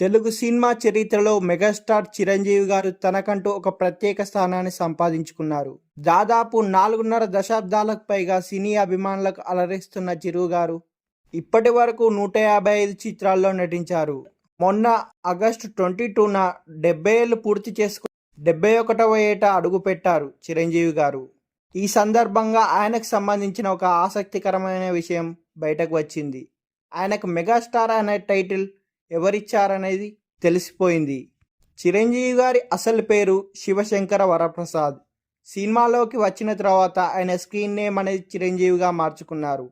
Telugu cinema చరిత్రలో megastar Chiranjeevi గారు తనకంటూ ఒక ప్రత్యేక స్థానాన్ని సంపాదించుకున్నారు. దాదాపు నాలుగున్నర దశాబ్దాలకు పైగా సినీ అభిమానులకు అలరిస్తున్న చిరు గారు ఇప్పటి వరకు నూట యాభై ఐదు చిత్రాల్లో నటించారు. మొన్న ఆగస్టు ట్వంటీ టూన డెబ్బై ఏళ్ళు పూర్తి చేసుకు డెబ్బై ఒకటవ ఏట అడుగుపెట్టారు చిరంజీవి గారు. ఈ సందర్భంగా ఆయనకు సంబంధించిన ఒక ఆసక్తికరమైన విషయం బయటకు వచ్చింది. ఆయనకు మెగాస్టార్ అనే టైటిల్ ఎవరిచ్చారనేది తెలిసిపోయింది. చిరంజీవి గారి అసలు పేరు శివశంకర వరప్రసాద్. సినిమాలోకి వచ్చిన తర్వాత ఆయన స్క్రీన్ నేమ్ అనేది చిరంజీవిగా మార్చుకున్నారు.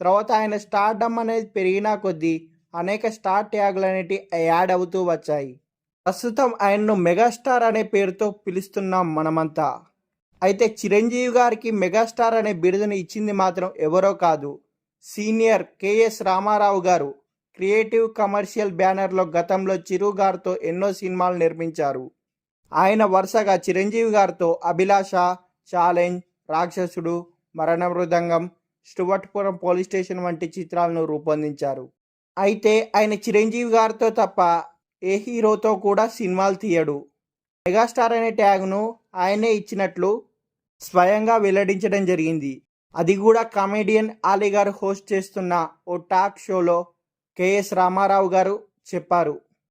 తర్వాత ఆయన స్టార్డమ్ అనేది పెరిగిన కొద్దీ అనేక స్టార్ ట్యాగులు అనేటివి యాడ్ అవుతూ వచ్చాయి. ప్రస్తుతం ఆయన్ను మెగాస్టార్ అనే పేరుతో పిలుస్తున్నాం మనమంతా. అయితే చిరంజీవి గారికి మెగాస్టార్ అనే బిరుదును ఇచ్చింది మాత్రం ఎవరో కాదు. సీనియర్ కేఎస్ రామారావు గారు. క్రియేటివ్ కమర్షియల్ బ్యానర్లో గతంలో చిరు గారితో ఎన్నో సినిమాలు నిర్మించారు. ఆయన వరుసగా చిరంజీవి గారితో అభిలాష ఛాలెంజ్ రాక్షసుడు మరణ మృదంగం స్టువర్ట్పురం పోలీస్ స్టేషన్ వంటి చిత్రాలను రూపొందించారు. అయితే ఆయన చిరంజీవి గారితో తప్ప ఏ హీరోతో కూడా సినిమాలు తీయడు. మెగాస్టార్ అనే ట్యాగ్ను ఆయనే ఇచ్చినట్లు స్వయంగా వెల్లడించడం జరిగింది. అది కూడా కామెడియన్ అలీ గారు హోస్ట్ చేస్తున్న ఓ టాక్ షోలో కెఎస్ రామారావు గారు చెప్పారు.